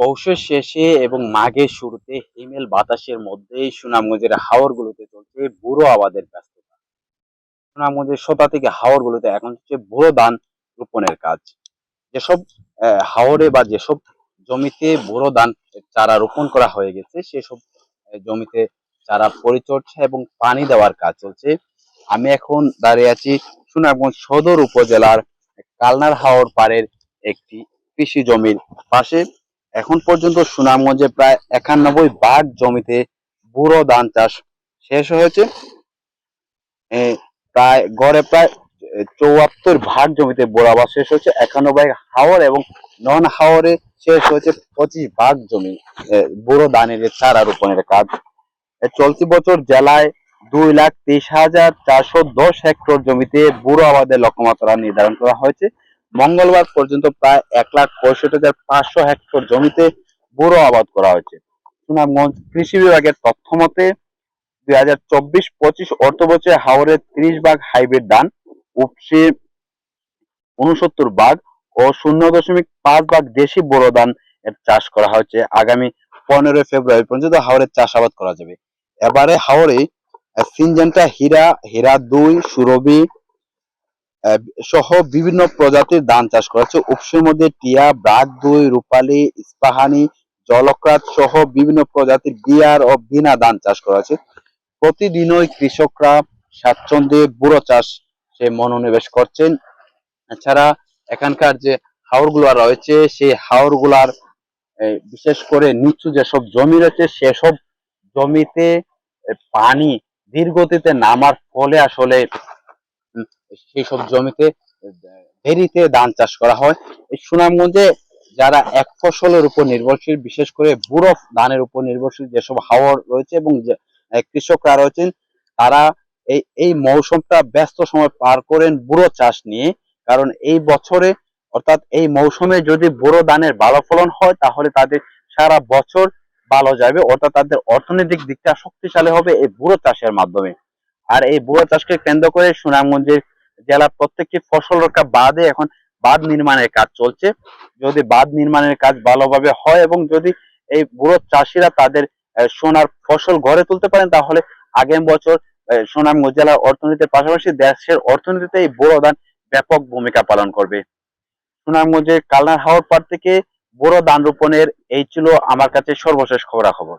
পৌষের শেষে এবং মাঘের শুরুতে হিমেল বাতাসের মধ্যেই সুনামগঞ্জের হাওর গুলোতে চলছে বুড়ো আবাদের ব্যস্ততা। সুনামগঞ্জের সোতা থেকে হাওর গুলোতে এখন হচ্ছে বুড়ো ধান রোপণের কাজ। যেসব হাওরে বা যেসব জমিতে বুড়ো ধান চারা রোপণ করা হয়ে গেছে, সেসব জমিতে চারা পরিচর্যা এবং পানি দেওয়ার কাজ চলছে। আমি এখন দাঁড়িয়ে আছি সুনামগঞ্জ সদর উপজেলার কালনার হাওর পাড়ের একটি কৃষি জমির পাশে। এখন পর্যন্ত সুনামগঞ্জে প্রায় একানব্বই ভাগ জমিতে বুড়ো ধান চাষ শেষ হয়েছে। প্রায়, গড়ে প্রায় চৌয়াত্তর ভাগ জমিতে আবাদ শেষ হয়েছে। একানব্বই হাওর এবং নন হাওরে শেষ হয়েছে পঁচিশ ভাগ জমি। বুড়ো ধানের চারা রোপণের কাজ। চলতি বছর জেলায় দুই লাখ তেইশ হাজার চারশো দশ হেক্টর জমিতে বুড়ো আবাদের লক্ষ্যমাত্রা নির্ধারণ করা হয়েছে। মঙ্গলবার পর্যন্ত প্রায় এক লাখ পঁয়ষট্টি হাজার পাঁচশো হেক্টর জমিতে বুড়ো আবাদ করা হয়েছে। সুনামগঞ্জ কৃষি বিভাগের তথ্য মতে, দুই হাজার চব্বিশ পঁচিশ অর্থ বছরে হাওড়ে ত্রিশ ভাগ হাইব্রিড ধান, উপসি উনসত্তর ভাগ ও শূন্য দশমিক পাঁচ ভাগ দেশি বোরো ধান এর চাষ করা হয়েছে। আগামী পনেরোই ফেব্রুয়ারি পর্যন্ত হাওড়ের চাষাবাদ করা যাবে। এবারে হাওড়ে সিনজেন্টা হীরা হীরা দুই, সুরভি সহ বিভিন্ন প্রজাতির ধান চাষ করা হচ্ছে। উপসের মধ্যে টিয়া ব্রাক দুই, রূপালী, ইস্পাহানি, জলক্রাত সহ বিভিন্ন প্রজাতির বিয়ার ও বিনা ধান চাষ করা হচ্ছে। প্রতিদিনই কৃষকরা স্বাচ্ছন্দ্যে বুড়ো চাষ সে মনোনিবেশ করছেন। এছাড়া এখানকার যে হাওরগুলো রয়েছে, সেই হাওরগুলার বিশেষ করে নিচু যেসব জমি রয়েছে, সেসব জমিতে পানি ধীরগতিতে নামার ফলে আসলে সেই সব জমিতে দেরিতে ধান চাষ করা হয়। এই সুনামগঞ্জে যারা এক ফসলের উপর নির্ভরশীল, বিশেষ করে বুড়ো ধানের উপর নির্ভরশীল যেসব হাওর রয়েছে এবং কৃষকরা রয়েছেন, তারা এই এই মৌসুমটা ব্যস্ত সময় পার করেন বুড়ো চাষ নিয়ে। কারণ এই বছরে, অর্থাৎ এই মৌসুমে যদি বুড়ো ধানের ভালো ফলন হয়, তাহলে তাদের সারা বছর ভালো যাবে। অর্থাৎ তাদের অর্থনৈতিক দিকটা শক্তিশালী হবে এই বুড়ো চাষের মাধ্যমে। আর এই বুড়ো চাষকে কেন্দ্র করে সুনামগঞ্জের জেলার প্রত্যেকটি ফসল রক্ষা বাদে এখন বাঁধ নির্মাণের কাজ চলছে। যদি বাঁধ নির্মাণের কাজ ভালোভাবে হয় এবং যদি এই বুড়ো চাষিরা তাদের সোনার ফসল ঘরে তুলতে পারেন, তাহলে আগামী বছর সুনামগঞ্জ জেলার অর্থনীতির পাশাপাশি দেশের অর্থনীতিতে এই বুড়ো ধান ব্যাপক ভূমিকা পালন করবে। সুনামগঞ্জের কালনার হাওর পাড় থেকে বুড়ো ধান রোপণের এই ছিল আমার কাছে সর্বশেষ খবরাখবর।